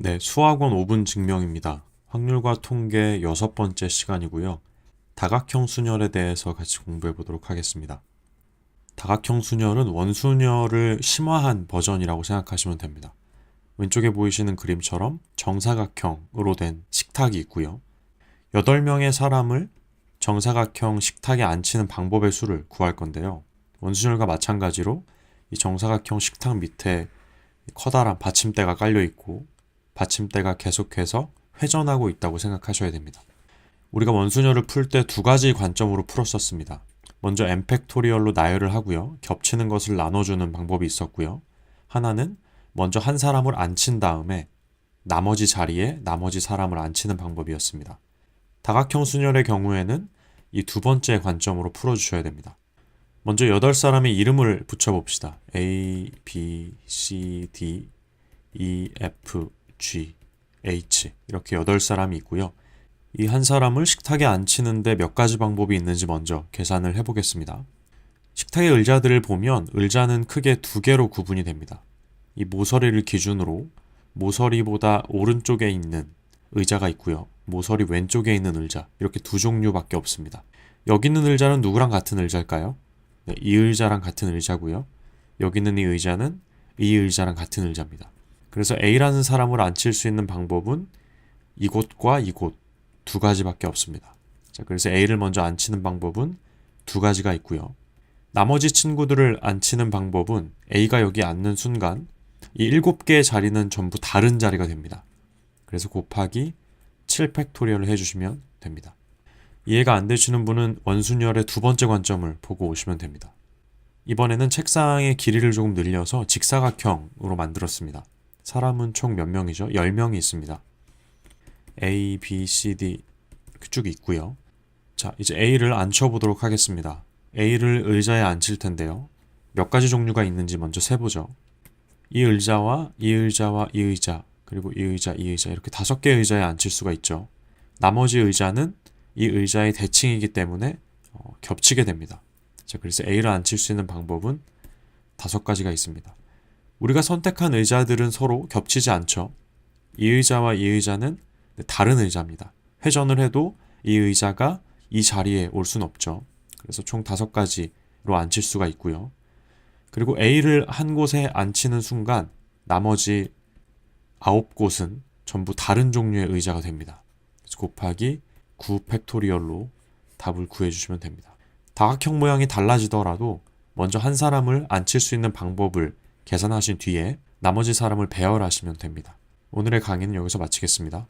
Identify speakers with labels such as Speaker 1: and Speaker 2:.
Speaker 1: 네, 수학원 5분 증명입니다. 확률과 통계 여섯 번째 시간이고요. 다각형 순열에 대해서 같이 공부해 보도록 하겠습니다. 다각형 순열은 원순열을 심화한 버전이라고 생각하시면 됩니다. 왼쪽에 보이시는 그림처럼 정사각형으로 된 식탁이 있고요. 8명의 사람을 정사각형 식탁에 앉히는 방법의 수를 구할 건데요. 원순열과 마찬가지로 이 정사각형 식탁 밑에 커다란 받침대가 깔려 있고 받침대가 계속해서 회전하고 있다고 생각하셔야 됩니다. 우리가 원순열을 풀때 두 가지 관점으로 풀었었습니다. 먼저 엠팩토리얼로 나열을 하고요. 겹치는 것을 나눠주는 방법이 있었고요. 하나는 먼저 한 사람을 앉힌 다음에 나머지 자리에 나머지 사람을 앉히는 방법이었습니다. 다각형 순열의 경우에는 이 두 번째 관점으로 풀어주셔야 됩니다. 먼저 8사람의 이름을 붙여봅시다. A, B, C, D, E, F, G, H 이렇게 8사람이 있고요. 이 한 사람을 식탁에 앉히는데 몇 가지 방법이 있는지 먼저 계산을 해보겠습니다. 식탁의 의자들을 보면 의자는 크게 두 개로 구분이 됩니다. 이 모서리를 기준으로 모서리보다 오른쪽에 있는 의자가 있고요. 모서리 왼쪽에 있는 의자 이렇게 두 종류밖에 없습니다. 여기 있는 의자는 누구랑 같은 의자일까요? 네, 이 의자랑 같은 의자고요. 여기 있는 이 의자는 이 의자랑 같은 의자입니다. 그래서 A라는 사람을 앉힐 수 있는 방법은 이곳과 이곳 두 가지밖에 없습니다. 자, 그래서 A를 먼저 앉히는 방법은 두 가지가 있고요. 나머지 친구들을 앉히는 방법은 A가 여기 앉는 순간 이 일곱 개의 자리는 전부 다른 자리가 됩니다. 그래서 곱하기 7 팩토리얼을 해주시면 됩니다. 이해가 안 되시는 분은 원순열의 두 번째 관점을 보고 오시면 됩니다. 이번에는 책상의 길이를 조금 늘려서 직사각형으로 만들었습니다. 사람은 총 몇 명이죠? 10명이 있습니다. A, B, C, D 쭉 있고요. 자, 이제 A를 앉혀보도록 하겠습니다. A를 의자에 앉힐 텐데요. 몇 가지 종류가 있는지 먼저 세보죠. 이 의자와 이 의자와 이 의자 그리고 이 의자, 이 의자 이렇게 다섯 개의 의자에 앉힐 수가 있죠. 나머지 의자는 이 의자의 대칭이기 때문에 어, 겹치게 됩니다. 자, 그래서 A를 앉힐 수 있는 방법은 다섯 가지가 있습니다. 우리가 선택한 의자들은 서로 겹치지 않죠. 이 의자와 이 의자는 다른 의자입니다. 회전을 해도 이 의자가 이 자리에 올 수는 없죠. 그래서 총 다섯 가지로 앉힐 수가 있고요. 그리고 A를 한 곳에 앉히는 순간 나머지 아홉 곳은 전부 다른 종류의 의자가 됩니다. 곱하기 9 팩토리얼로 답을 구해주시면 됩니다. 다각형 모양이 달라지더라도 먼저 한 사람을 앉힐 수 있는 방법을 계산하신 뒤에 나머지 사람을 배열하시면 됩니다. 오늘의 강의는 여기서 마치겠습니다.